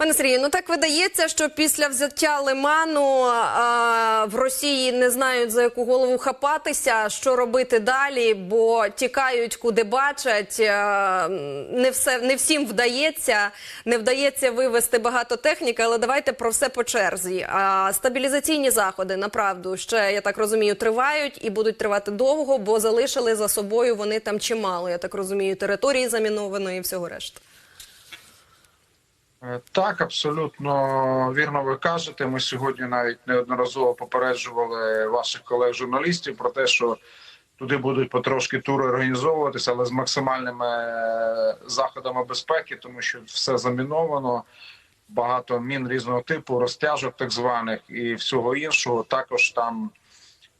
Пане Сергію, ну так видається, що після взяття лиману а, в Росії не знають за яку голову хапатися, що робити далі, бо тікають куди бачать. А, не все не всім вдається, не вдається вивести багато техніки, але давайте про все по черзі. А, стабілізаційні заходи направду ще я так розумію тривають і будуть тривати довго, бо залишили за собою вони там чимало. Я так розумію, території замінованої і всього решта. Е, Так, абсолютно вірно ви кажете. Ми сьогодні навіть неодноразово попереджували ваших колег-журналістів про те, що туди будуть потрошки тури організовуватися, але з максимальними е, заходами безпеки, тому що все заміновано. Багато мін різного типу, розтяжок так званих і всього іншого. Також там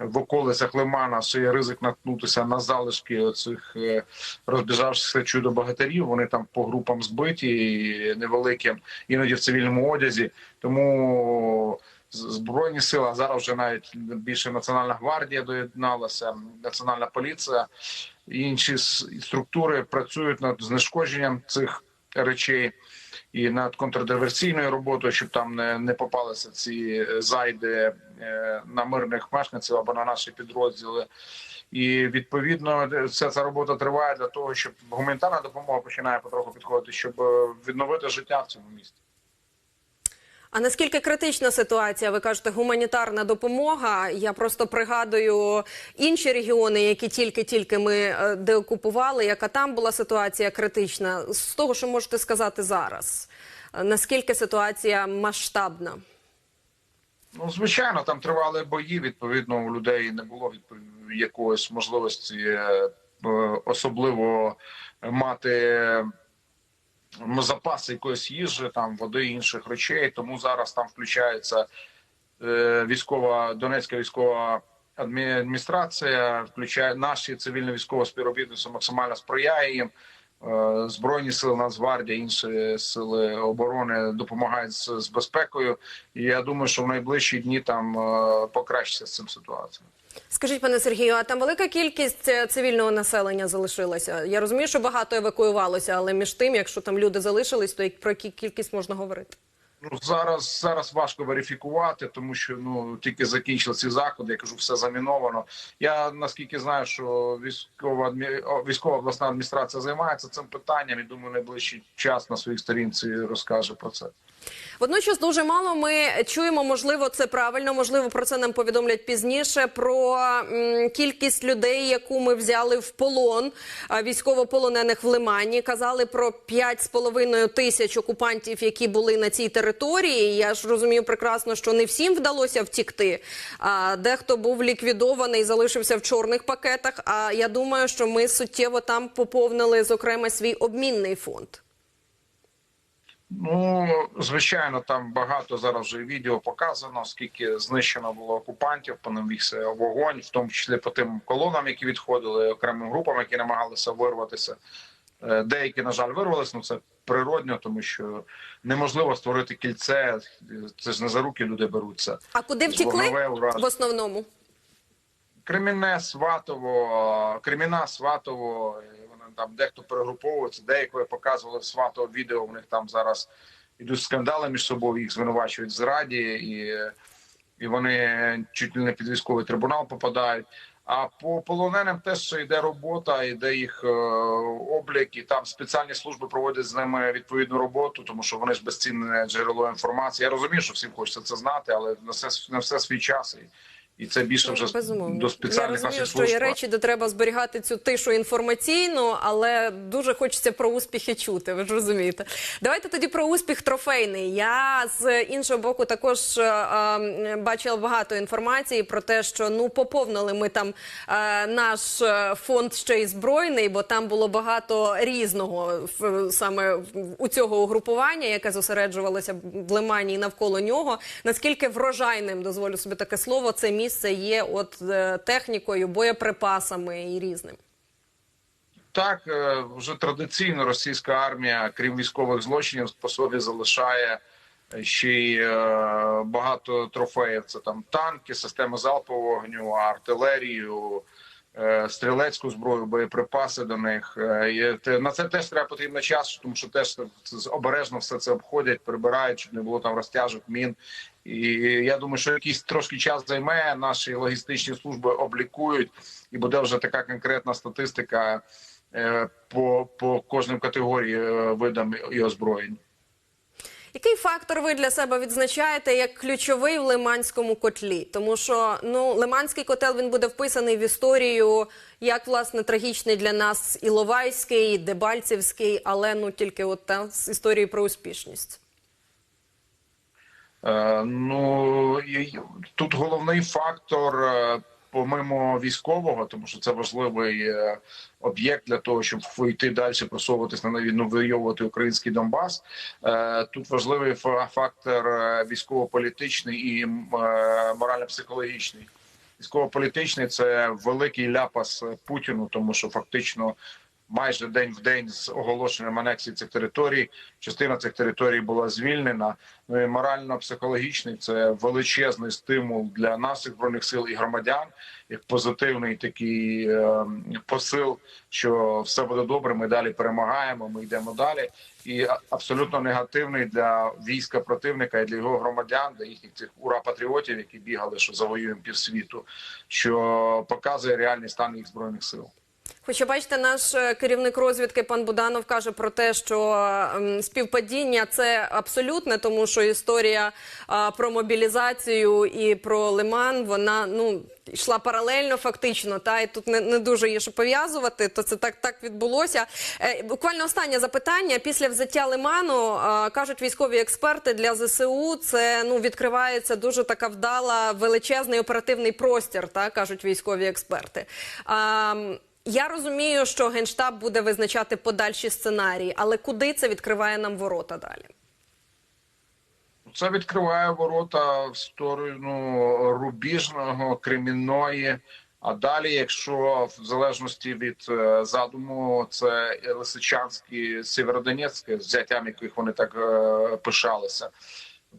в околицях Лимана ще є ризик наткнутися на залишки оцих е, розбіжавшихся чудо багатирів. Вони там по групам збиті невеликим, іноді в цивільному одязі. Тому збройні сили а зараз вже навіть більше Національна гвардія доєдналася, національна поліція інші структури працюють над знешкодженням цих речей. І над контрдиверсійною роботою, щоб там не, не попалися ці е, зайди е, на мирних мешканців або на наші підрозділи. І відповідно вся ця робота триває для того, щоб гуманітарна допомога починає потроху підходити, щоб е, відновити життя в цьому місті. А наскільки критична ситуація? Ви кажете, гуманітарна допомога. Я просто пригадую інші регіони, які тільки-тільки ми е, деокупували, яка там була ситуація критична. З того, що можете сказати зараз, Е, наскільки ситуація масштабна? Ну, звичайно, там тривали бої. Відповідно, у людей не було якоїсь можливості е, особливо мати м, запаси якоїсь їжі, там води інших речей. Тому зараз там включається е, військова Донецька військова адмі- адміністрація, включає наші цивільно військове співробітництво максимально сприяє їм. Е, Збройні сили Нацгвардія, інші сили оборони допомагають з, з безпекою. І я думаю, що в найближчі дні там е, покращиться з цим ситуація. Скажіть, пане Сергію, а там велика кількість е, цивільного населення залишилася? Я розумію, що багато евакуювалося, але між тим, якщо там люди залишились, то про які кількість можна говорити? Ну зараз зараз важко верифікувати, тому що ну тільки закінчили ці заходи. Я кажу, все заміновано. Я наскільки знаю, що військова військова обласна адміністрація займається цим питанням. і думаю, найближчий час на своїй сторінці розкаже про це. Водночас дуже мало ми чуємо, можливо, це правильно, можливо, про це нам повідомлять пізніше. Про м, кількість людей, яку ми взяли в полон військовополонених в Лимані. Казали про 5,5 тисяч окупантів, які були на цій території. Я ж розумію прекрасно, що не всім вдалося втікти. А дехто був ліквідований, залишився в чорних пакетах. А я думаю, що ми суттєво там поповнили, зокрема, свій обмінний фонд. Ну звичайно, там багато зараз вже відео показано, скільки знищено було окупантів, по вівся вогонь, в тому числі по тим колонам, які відходили, окремим групам, які намагалися вирватися. Е, Деякі, на жаль, вирвалися, ну це природньо, тому що неможливо створити кільце. Це ж не за руки люди беруться. А куди втікли в основному? Кремінне, Сватово, Креміна, Сватово, вони там дехто перегруповується, деякі показували в Сватово відео. У них там зараз ідуть скандали між собою, їх звинувачують в зраді, і, і вони чуть ли не під військовий трибунал попадають. А по полоненим теж йде робота, йде їх е, облік, і там спеціальні служби проводять з ними відповідну роботу, тому що вони ж безцінне джерело інформації. Я розумію, що всім хочеться це знати, але на все на все свій час. І, і це більше вже Безумовно. до Я спеціальних розумію, що є речі, де треба зберігати цю тишу інформаційну, але дуже хочеться про успіхи чути. Ви ж розумієте. Давайте тоді про успіх трофейний. Я з іншого боку також е, е, бачила багато інформації про те, що ну поповнили ми там е, наш е, фонд ще й збройний, бо там було багато різного в- саме у цього угрупування, яке зосереджувалося в Лимані і навколо нього. Наскільки врожайним дозволю собі таке слово, це місце є от е, технікою, боєприпасами і різним. Так, е, вже традиційно російська армія, крім військових злочинів, по собі залишає ще й е, багато трофеїв. Це там танки, системи залпового вогню, артилерію, стрілецьку зброю, боєприпаси до них. На це теж треба потрібно час, тому що теж обережно все це обходять, прибирають, щоб не було там розтяжок, мін. І я думаю, що якийсь трошки час займе. Наші логістичні служби облікують, і буде вже така конкретна статистика е, по, по кожним категорії е, видам і озброєнь. Який фактор ви для себе відзначаєте як ключовий в Лиманському котлі? Тому що ну Лиманський котел він буде вписаний в історію як власне трагічний для нас Іловайський, Дебальцівський, але ну тільки от та з історії про успішність. Е, Ну тут головний фактор, е, помимо військового, тому що це важливий е, об'єкт для того, щоб йти далі, просовуватись на війну, вийовувати український Донбас. Тут важливий фактор військово-політичний і морально-психологічний. Військово-політичний це великий ляпас Путіну, тому що фактично майже день в день з оголошенням анексії цих територій. Частина цих територій була звільнена. Ну і морально-психологічний це величезний стимул для наших збройних сил і громадян, як позитивний такий е, посил, що все буде добре. Ми далі перемагаємо. Ми йдемо далі. І абсолютно негативний для війська противника і для його громадян, для їхніх цих ура патріотів, які бігали, що завоюємо півсвіту, що показує реальний стан їх збройних сил. Хоча бачите, наш е, керівник розвідки пан Буданов каже про те, що ем, співпадіння це абсолютне, тому що історія про мобілізацію і про лиман вона ну йшла паралельно, фактично. Та і тут не, не дуже є що пов'язувати. То це так так відбулося. Е, буквально останнє запитання після взяття лиману кажуть військові експерти для ЗСУ. Це ну відкривається дуже така вдала величезний оперативний простір. Та кажуть військові експерти. Я розумію, що генштаб буде визначати подальші сценарії, але куди це відкриває нам ворота далі? Це відкриває ворота в сторону рубіжного, кремінної. А далі, якщо в залежності від е, задуму, це Лисичанське, Сєвєродонецьке, взяттям яких вони так е, пишалися.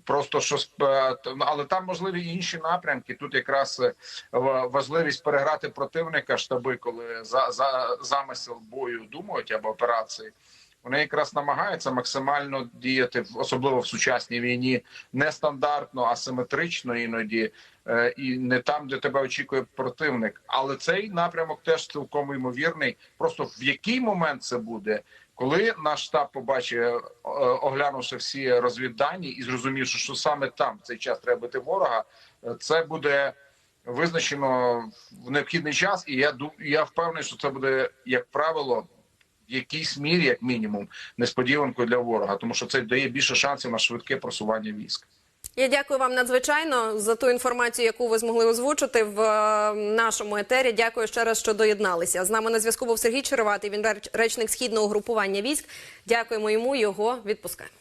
Просто що сп- але там можливі інші напрямки. Тут якраз е, важливість переграти противника, штаби, коли за, за замисел бою думають або операції. Вони якраз намагаються максимально діяти, особливо в сучасній війні, нестандартно, асиметрично іноді, е, і не там, де тебе очікує противник. Але цей напрямок теж цілком ймовірний. Просто в який момент це буде, коли наш штаб побачить, е, оглянувши всі розвіддані і зрозумівши, що саме там в цей час треба бити ворога, е, це буде визначено в необхідний час. І я я впевнений, що це буде як правило в якійсь мірі, як мінімум, несподіванкою для ворога, тому що це дає більше шансів на швидке просування військ. Я дякую вам надзвичайно за ту інформацію, яку ви змогли озвучити в е, нашому етері. Дякую ще раз, що доєдналися. З нами на зв'язку був Сергій Череватий. Він речник східного групування військ. Дякуємо йому. Його відпускаємо.